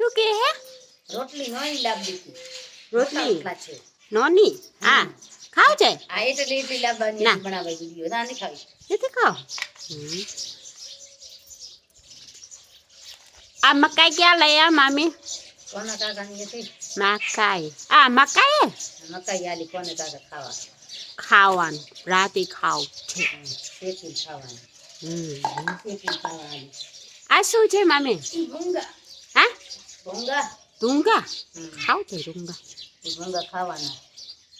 શું કે હે રોટલી નોઈ લાવી દીધી રોટલી રોટલા છે નોની હા ખાવ છે આ એટલે એટલી લાવવાની ના. બનાવી દીધી ના નહીં ખાવી નથી ખાવ હમ. આ મકાઈ ક્યાં લઈ આ મામી કોના કાકાની હતી મકાઈ આ મકાઈ હે? મકાઈ આલી કોને કાકા ખાવા ખાવાનું રાતે ખાવ છે હમ, શેકીને ખાવાની હમ. શેકીને ખાવા આલી આ શું છે મામી ઈ ભૂંગા ભૂંગા ખાવ તો ડુંગા ઈ ભૂંગા ખાવાના.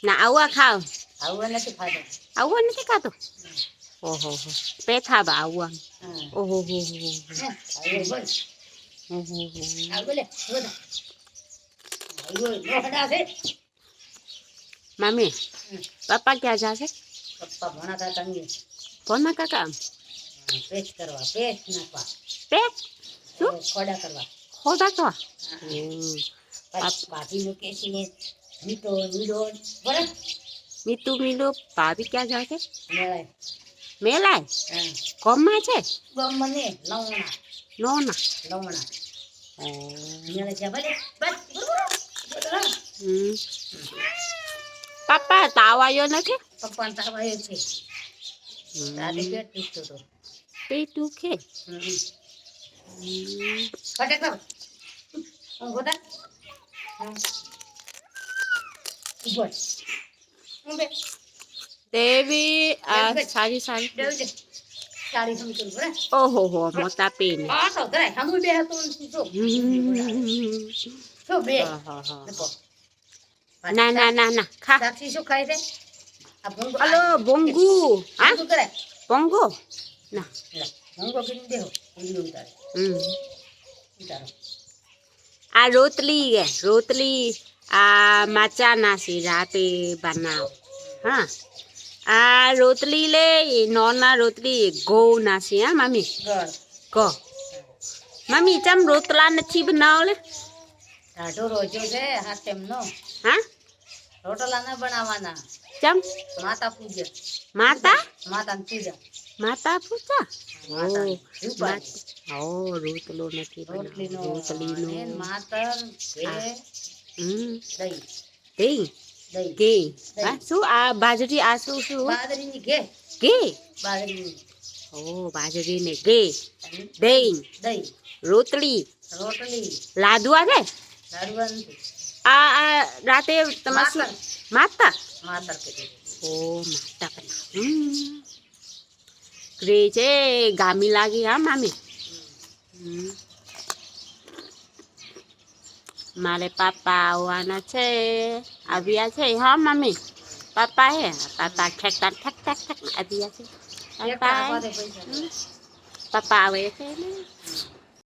ના આવવા ખાવ. આવવા નથી ખાતો. આવવા નથી ખાતો? ઓહો હો. પેથા બા આવવા ઓહો હો હો મામી પપ્પા ક્યાં જાશે? પપ્પા ભણાતા તંગે ભણા કાકા પેચ કરવા પેચ નાખવા. પેટ? શું? ખોડા કરવા. બરાબર? મીતુ મીલો ભાભી ક્યાં જાય છે? મેલાય. કોમમાં છે? લવણા નો ના લવણા ઓ. મેળે છે ભલે. બસ બરોબર. બરોબર. હમ. પપ્પા તાવ આવ્યો નથી? પપ્પા તાવ આવ્યો છે. પેટ દુખતો હતો. પેટ દુખે? હમ. કર હું હા ઊભો રહે. ઊભે. દેવી આ સારી સારી બેહી જા. સાડી સમજણ બરાબર ઓહો હો મોટા પેન. હા તો કરાય હમું બે હતું જો. જો બે. દેખો. ના ના ના ના ખા. સાક્ષી શું ખાય છે? આ ભૂંગો હલો બોંગુ હા? શું કરાય બોંગો ના. ભૂંગો કરીને દેહો. ઊંધું ઉતારે. હમ. ઉતારો. આ રોતલી હે રોતલી આ માચા નાસી રાતે બનાવ. હા. આ રોતલી લે નોના રોટલી રોતલી ના છે હા મમ્મી? ગો મમ્મી ચમ રોતલા નથી બનાવ લે ઢાઢો રોજો છે હા તેમનો હા? રોટલા ના બનાવવાના ચમ? માતા પૂજા. માતા? માતાની પૂજા. માતા પૂજા ઓ રોટલો નથી રોટલીનો બનાવ રોતલીનો અને માતર હમ. દહીં. ઘે શું આ બાજરી આ શું? શું બાજરીની ઘે. ઘે? બાજરીની. ઓ બાજરી ને ઘે. અને દહીં. દહીં. રોતલી રોટલી. લાડવા ને આ આ રાતે તમારે માતા કીધું. ઓ માતા. બનાવ ગ્રે છે ગામી લાગી હા મામી. મારે પાપા આવવાના છે આવ્યા છે હા મમ્મી પાપા હે પાપા ઠેકતા ઠેક ઠેક ઠેક આવ્યા છે પાપા પાપા આવે છે ને